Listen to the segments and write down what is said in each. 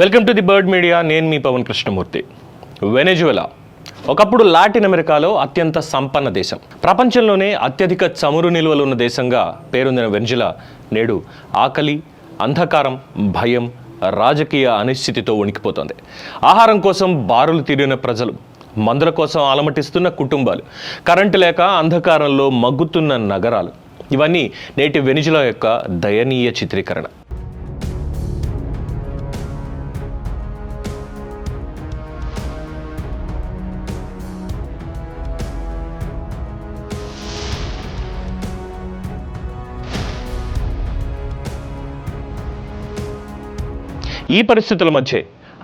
Welcome to the bird media. నేను మీ పవన్ కృష్ణమూర్తి. వెనెజువలా. ఒకప్పుడు లాటిన్ అమెరికాలో అత్యంత సంపన్న దేశం. ప్రపంచంలోనే అత్యధిక చమురు నిల్వలు ఉన్న దేశంగా పేరొందిన వెనిజులా నేడు ఆకలి అంధకారం భయం రాజకీయ అనిశ్చితితో వణికిపోతోంది. ఆహారం కోసం బారులు తీరిన ప్రజలు మందుల కోసం అలమటిస్తున్న కుటుంబాలు కరెంటు లేక అంధకారంలో మగ్గుతున్న నగరాలు. ఇవన్నీ నేటి వెనిజులా యొక్క దయనీయ చిత్రీకరణ. ఈ పరిస్థితుల మధ్య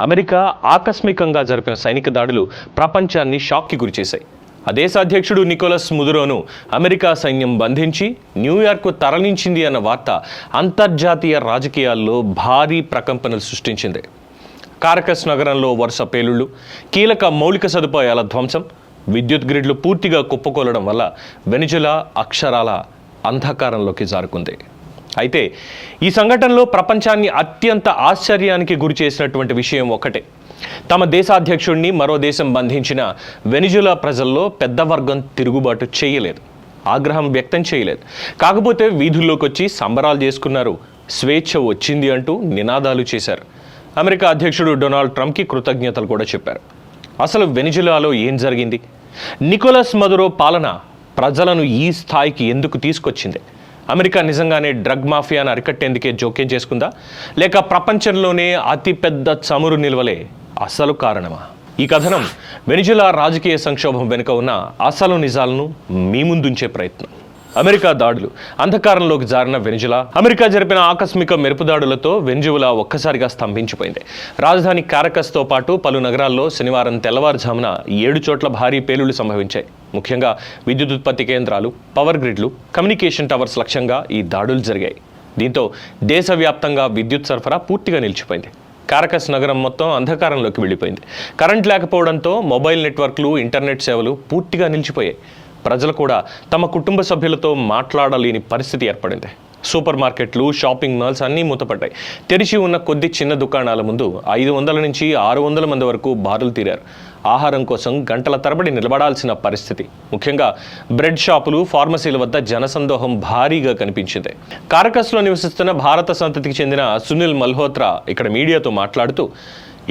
అమెరికా ఆకస్మికంగా జరిపిన సైనిక దాడులు ప్రపంచాన్ని షాక్కి గురిచేశాయి. ఆ దేశ అధ్యక్షుడు నికోలస్ ముదురోను అమెరికా సైన్యం బంధించి న్యూయార్క్ తరలించింది అన్న వార్త అంతర్జాతీయ రాజకీయాల్లో భారీ ప్రకంపనలు సృష్టించింది. కారకస్ నగరంలో వరుస పేలుళ్ళు కీలక మౌలిక సదుపాయాల ధ్వంసం విద్యుత్ గ్రిడ్లు పూర్తిగా కుప్పకూలడం వల్ల వెనిజులా అక్షరాల అంధకారంలోకి జారుకుంది. అయితే ఈ సంఘటనలో ప్రపంచాన్ని అత్యంత ఆశ్చర్యానికి గురి చేసినటువంటి విషయం ఒకటే. తమ దేశాధ్యక్షుడిని మరో దేశం బంధించిన వెనిజులా ప్రజల్లో పెద్ద వర్గం తిరుగుబాటు చేయలేదు. ఆగ్రహం వ్యక్తం చేయలేదు. కాకపోతే వీధుల్లోకి వచ్చి సంబరాలు చేసుకున్నారు. స్వేచ్ఛ వచ్చింది అంటూ నినాదాలు చేశారు. అమెరికా అధ్యక్షుడు డొనాల్డ్ ట్రంప్కి కృతజ్ఞతలు కూడా చెప్పారు. అసలు వెనిజులాలో ఏం జరిగింది? నికోలస్ మదురో పాలన ప్రజలను ఈ స్థాయికి ఎందుకు తీసుకొచ్చింది? అమెరికా నిజంగానే డ్రగ్ మాఫియాను అరికట్టేందుకే జోక్యం చేసుకుందా? లేక ప్రపంచంలోనే అతిపెద్ద చమురు నిల్వలే అసలు కారణమా? ఈ కథనం వెనిజులా రాజకీయ సంక్షోభం వెనుక ఉన్న అసలు నిజాలను మీ ముందుంచే ప్రయత్నం. అమెరికా దాడులు. అంధకారంలోకి జారిన వెనిజులా అమెరికా జరిపిన ఆకస్మిక మెరుపు దాడులతో వెనిజులా ఒక్కసారిగా స్తంభించిపోయింది. రాజధాని కారకస్తో పాటు పలు నగరాల్లో శనివారం తెల్లవారుజామున ఏడు చోట్ల భారీ పేలుళ్ళు సంభవించాయి. ముఖ్యంగా విద్యుత్ ఉత్పత్తి కేంద్రాలు పవర్ గ్రిడ్లు కమ్యూనికేషన్ టవర్స్ లక్ష్యంగా ఈ దాడులు జరిగాయి. దీంతో దేశవ్యాప్తంగా విద్యుత్ సరఫరా పూర్తిగా నిలిచిపోయింది. కారకస్ నగరం మొత్తం అంధకారంలోకి వెళ్ళిపోయింది. కరెంట్ లేకపోవడంతో మొబైల్ నెట్వర్క్లు ఇంటర్నెట్ సేవలు పూర్తిగా నిలిచిపోయాయి. ప్రజలు కూడా తమ కుటుంబ సభ్యులతో మాట్లాడలేని పరిస్థితి ఏర్పడింది. సూపర్ మార్కెట్లు షాపింగ్ మాల్స్ అన్నీ మూతపడ్డాయి. తెరిచి ఉన్న కొద్ది చిన్న దుకాణాల ముందు ఐదు వందల నుంచి ఆరు వందల మంది వరకు బారులు తీరారు. ఆహారం కోసం గంటల తరబడి నిలబడాల్సిన పరిస్థితి. ముఖ్యంగా బ్రెడ్ షాపులు ఫార్మసీల వద్ద జనసందోహం భారీగా కనిపించింది. కారకస్లో నివసిస్తున్న భారత సంతతికి చెందిన సునీల్ మల్హోత్రా ఇక్కడ మీడియాతో మాట్లాడుతూ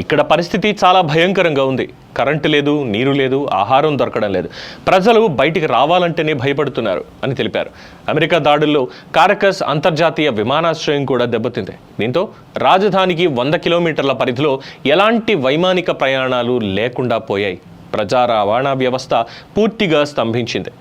ఇక్కడ పరిస్థితి చాలా భయంకరంగా ఉంది. కరెంటు లేదు నీరు లేదు ఆహారం దొరకడం లేదు. ప్రజలు బయటికి రావాలంటేనే భయపడుతున్నారు అని తెలిపారు. అమెరికా దాడుల్లో కారకస్ అంతర్జాతీయ విమానాశ్రయం కూడా దెబ్బతింది. దీంతో రాజధానికి వంద కిలోమీటర్ల పరిధిలో ఎలాంటి వైమానిక ప్రయాణాలు లేకుండా పోయాయి. ప్రజా రవాణా వ్యవస్థ పూర్తిగా స్తంభించింది.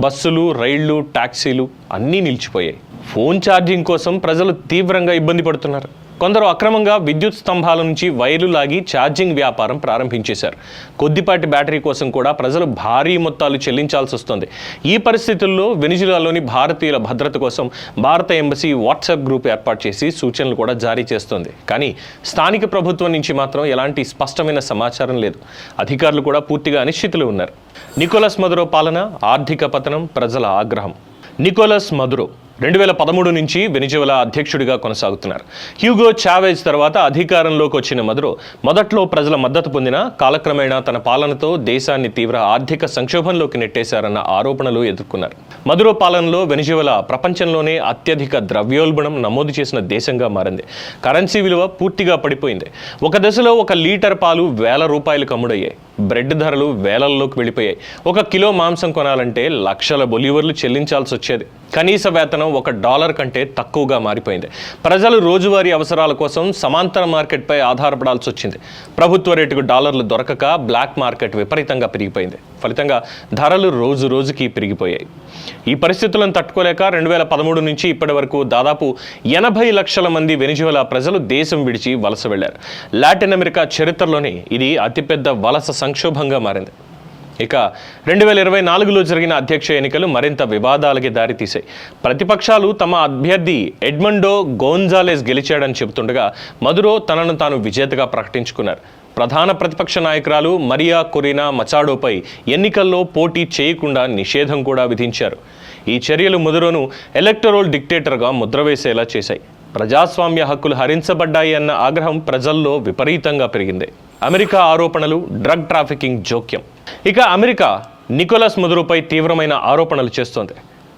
బస్సులు రైళ్ళు టాక్సీలు అన్నీ నిలిచిపోయాయి. ఫోన్ ఛార్జింగ్ కోసం ప్రజలు తీవ్రంగా ఇబ్బంది పడుతున్నారు. కొందరు అక్రమంగా విద్యుత్ స్తంభాల నుంచి వైర్లు లాగి ఛార్జింగ్ వ్యాపారం ప్రారంభించేశారు. కొద్దిపాటి బ్యాటరీ కోసం కూడా ప్రజలు భారీ మొత్తాలు చెల్లించాల్సి వస్తుంది. ఈ పరిస్థితుల్లో వెనిజులాలోని భారతీయుల భద్రత కోసం భారత ఎంబసీ వాట్సాప్ గ్రూప్ ఏర్పాటు చేసి సూచనలు కూడా జారీ చేస్తోంది. కానీ స్థానిక ప్రభుత్వం నుంచి మాత్రం ఎలాంటి స్పష్టమైన సమాచారం లేదు. అధికారులు కూడా పూర్తిగా అనిశ్చితులు ఉన్నారు. నికోలస్ మధురో పాలన ఆర్థిక పతనం ప్రజల ఆగ్రహం. నికోలస్ మధురో రెండు వేల పదమూడు నుంచి వెనిజువలా అధ్యక్షుడిగా కొనసాగుతున్నారు. హ్యూగో చావేజ్ తర్వాత అధికారంలోకి వచ్చిన మదురో మొదట్లో ప్రజల మద్దతు పొందిన కాలక్రమేణా తన పాలనతో దేశాన్ని తీవ్ర ఆర్థిక సంక్షోభంలోకి నెట్టేశారన్న ఆరోపణలు ఎదుర్కొన్నారు. మదురో పాలనలో వెనిజువలా ప్రపంచంలోనే అత్యధిక ద్రవ్యోల్బణం నమోదు చేసిన దేశంగా మారింది. కరెన్సీ విలువ పూర్తిగా పడిపోయింది. ఒక దశలో ఒక లీటర్ పాలు వేల రూపాయలకు అమ్ముడయ్యాయి. బ్రెడ్ ధరలు వేలల్లోకి వెళ్ళిపోయాయి. ఒక కిలో మాంసం కొనాలంటే లక్షల బొలివర్లు చెల్లించాల్సి వచ్చేది కనీస వేతనం ఒక డాలర్ కంటే తక్కువగా మారిపోయింది. ప్రజలు రోజువారీ అవసరాల కోసం సమాంతర మార్కెట్పై ఆధారపడాల్సి వచ్చింది. ప్రభుత్వ రేటుకు డాలర్లు దొరకక బ్లాక్ మార్కెట్ విపరీతంగా పెరిగిపోయింది. ఫలితంగా ధరలు రోజు రోజుకి పెరిగిపోయాయి. ఈ పరిస్థితులను తట్టుకోలేక రెండు వేల పదమూడు నుంచి ఇప్పటి వరకు దాదాపు ఎనభై లక్షల మంది వెనిజువలా ప్రజలు దేశం విడిచి వలస వెళ్ళారు. లాటిన్ అమెరికా చరిత్రలోనే ఇది అతిపెద్ద వలస సంక్షోభంగా మారింది. ఇక రెండు వేల ఇరవై నాలుగులో జరిగిన అధ్యక్ష ఎన్నికలు మరింత వివాదాలకి దారితీశాయి. ప్రతిపక్షాలు తమ అభ్యర్థి ఎడ్మండో గోన్జాలెస్ గెలిచాడని చెబుతుండగా మదురో తనను తాను విజేతగా ప్రకటించుకున్నారు. ప్రధాన ప్రతిపక్ష నాయకురాలు మరియా కొరీనా మచాడోపై ఎన్నికల్లో పోటీ చేయకుండా నిషేధం కూడా విధించారు. ఈ చర్యలు ముదురోను ఎలక్టరోల్ డిక్టేటర్గా ముద్ర వేసేలా చేశాయి. ప్రజాస్వామ్య హక్కులు హరించబడ్డాయి అన్న ఆగ్రహం ప్రజల్లో విపరీతంగా పెరిగింది. అమెరికా ఆరోపణలు డ్రగ్ ట్రాఫికింగ్ జోక్యం. ఇక అమెరికా నికోలస్ మదురుపై తీవ్రమైన ఆరోపణలు చేస్తోంది.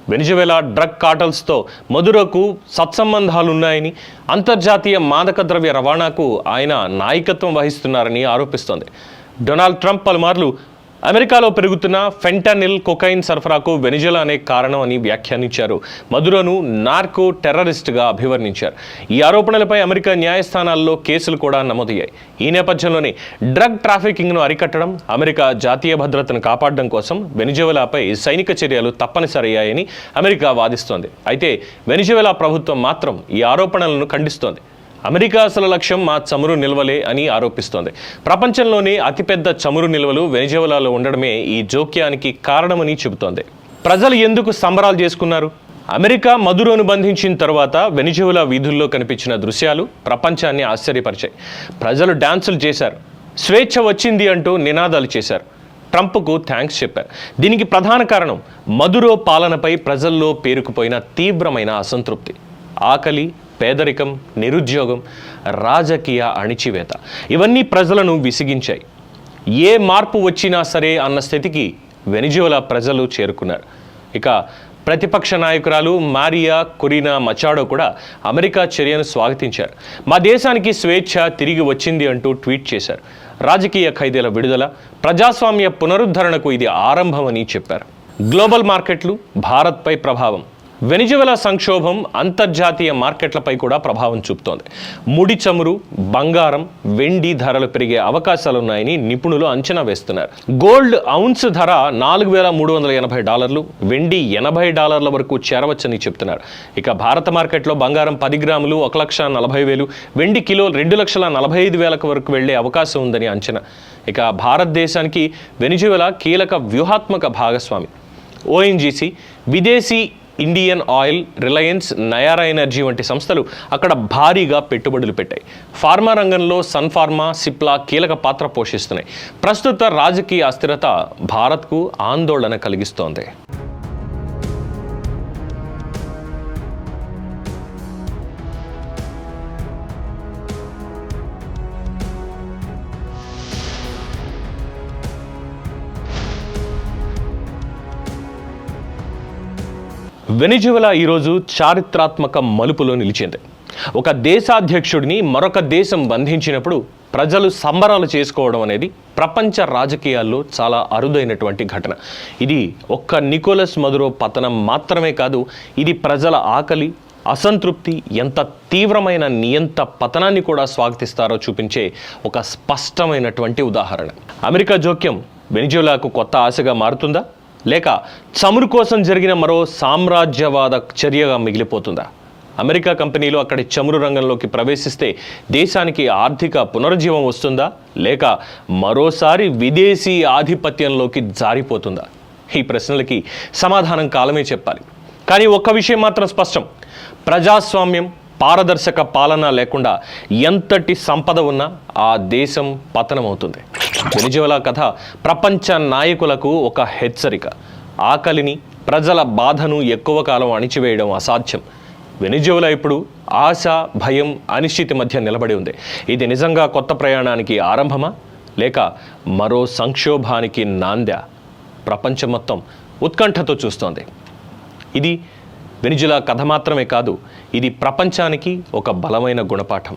వెనిజువెలా డ్రగ్ కాటల్స్తో మధురకు సత్సంబంధాలున్నాయని అంతర్జాతీయ మాదక ద్రవ్య రవాణాకు ఆయన నాయకత్వం వహిస్తున్నారని ఆరోపిస్తోంది. డొనాల్డ్ ట్రంప్ పలుమార్లు అమెరికాలో పెరుగుతున్న ఫెంటానిల్ కొకైన్ సరఫరాకు వెనిజులా అనే కారణం అని వ్యాఖ్యానించారు. మధురను నార్కో టెర్రరిస్ట్గా అభివర్ణించారు. ఈ ఆరోపణలపై అమెరికా న్యాయస్థానాల్లో కేసులు కూడా నమోదయ్యాయి. ఈ నేపథ్యంలోనే డ్రగ్ ట్రాఫికింగ్ను అరికట్టడం అమెరికా జాతీయ భద్రతను కాపాడడం కోసం వెనిజువెలాపై సైనిక చర్యలు తప్పనిసరయ్యాయని అమెరికా వాదిస్తోంది. అయితే వెనిజువెలా ప్రభుత్వం మాత్రం ఈ ఆరోపణలను ఖండిస్తోంది. అమెరికా అసలు లక్ష్యం మా చమురు నిల్వలే అని ఆరోపిస్తోంది. ప్రపంచంలోనే అతిపెద్ద చమురు నిల్వలు వెనిజువలాలో ఉండడమే ఈ జోక్యానికి కారణమని చెబుతోంది. ప్రజలు ఎందుకు సంబరాలు చేసుకున్నారు? అమెరికా మధురోను బంధించిన తర్వాత వెనిజువలా వీధుల్లో కనిపించిన దృశ్యాలు ప్రపంచాన్ని ఆశ్చర్యపరిచాయి. ప్రజలు డాన్సులు చేశారు. స్వేచ్ఛ వచ్చింది అంటూ నినాదాలు చేశారు. ట్రంప్కు థ్యాంక్స్ చెప్పారు. దీనికి ప్రధాన కారణం మధురో పాలనపై ప్రజల్లో పేరుకుపోయిన తీవ్రమైన అసంతృప్తి. ఆకలి పేదరికం నిరుద్యోగం రాజకీయ అణిచివేత. ఇవన్నీ ప్రజలను విసిగించాయి. ఏ మార్పు వచ్చినా సరే అన్న స్థితికి వెనిజువలా ప్రజలు చేరుకున్నారు. ఇక ప్రతిపక్ష నాయకురాలు మారియా కొరీనా మచాడో కూడా అమెరికా చర్యను స్వాగతించారు. మా దేశానికి స్వేచ్ఛ తిరిగి వచ్చింది అంటూ ట్వీట్ చేశారు. రాజకీయ ఖైదీల విడుదల ప్రజాస్వామ్య పునరుద్ధరణకు ఇది ఆరంభమని చెప్పారు. గ్లోబల్ మార్కెట్లు భారత్పై ప్రభావం. వెనిజువెలా సంక్షోభం అంతర్జాతీయ మార్కెట్లపై కూడా ప్రభావం చూపుతోంది. ముడి చమురు బంగారం వెండి ధరలు పెరిగే అవకాశాలున్నాయని నిపుణులు అంచనా వేస్తున్నారు. గోల్డ్ ఔన్స్ ధర నాలుగు వేల మూడు వందల ఎనభై డాలర్లు వెండి ఎనభై డాలర్ల వరకు చేరవచ్చని చెప్తున్నారు. ఇక భారత మార్కెట్లో బంగారం పది గ్రాములు ఒక లక్ష నలభై వేలు వెండి కిలో రెండు లక్షల నలభై ఐదు వేలకు వరకు వెళ్ళే అవకాశం ఉందని అంచనా. ఇక భారతదేశానికి వెనిజువెలా కీలక వ్యూహాత్మక భాగస్వామి. ఓఎన్జీసీ విదేశీ Indian oil Reliance Nayara energy వంటి సంస్థలు అక్కడ భారీగా పెట్టుబడులు పెట్టాయి. ఫార్మా రంగంలో సన్ ఫార్మా సిప్లా కీలక పాత్ర పోషిస్తున్నాయి. ప్రస్తుత రాజకీయ అస్థిరత భారత్కు ఆందోళన కలిగిస్తోంది. వెనిజువలా ఈరోజు చారిత్రాత్మక మలుపులో నిలిచింది. ఒక దేశాధ్యక్షుడిని మరొక దేశం బంధించినప్పుడు ప్రజలు సంబరాలు చేసుకోవడం అనేది ప్రపంచ రాజకీయాల్లో చాలా అరుదైనటువంటి ఘటన. ఇది ఒక్క నికోలస్ మధురో పతనం మాత్రమే కాదు ఇది ప్రజల ఆకలి అసంతృప్తి ఎంత తీవ్రమైన నియంత పతనాన్ని కూడా స్వాగతిస్తారో చూపించే ఒక స్పష్టమైనటువంటి ఉదాహరణ. అమెరికా జోక్యం వెనిజులాకు కొత్త ఆశగా మారుతుందా? లేక చమురు కోసం జరిగిన మరో సామ్రాజ్యవాద చర్యగా మిగిలిపోతుందా? అమెరికా కంపెనీలు అక్కడి చమురు రంగంలోకి ప్రవేశిస్తే దేశానికి ఆర్థిక పునరుజ్జీవం వస్తుందా? లేక మరోసారి విదేశీ ఆధిపత్యంలోకి జారిపోతుందా? ఈ ప్రశ్నలకి సమాధానం కాలమే చెప్పాలి. కానీ ఒక్క విషయం మాత్రం స్పష్టం. ప్రజాస్వామ్యం పారదర్శక పాలన లేకుండా ఎంతటి సంపద ఉన్నా ఆ దేశం పతనమవుతుంది. వెనిజువలా కథ ప్రపంచ నాయకులకు ఒక హెచ్చరిక. ఆకలిని ప్రజల బాధను ఎక్కువ కాలం అణిచివేయడం అసాధ్యం. వెనిజువలా ఇప్పుడు ఆశ భయం అనిశ్చితి మధ్య నిలబడి ఉంది. ఇది నిజంగా కొత్త ప్రయాణానికి ఆరంభమా? లేక మరో సంక్షోభానికి నాంద్యా ప్రపంచం మొత్తం ఉత్కంఠతో చూస్తోంది. ఇది వెనిజులా కథ మాత్రమే కాదు ఇది ప్రపంచానికి ఒక బలమైన గుణపాఠం.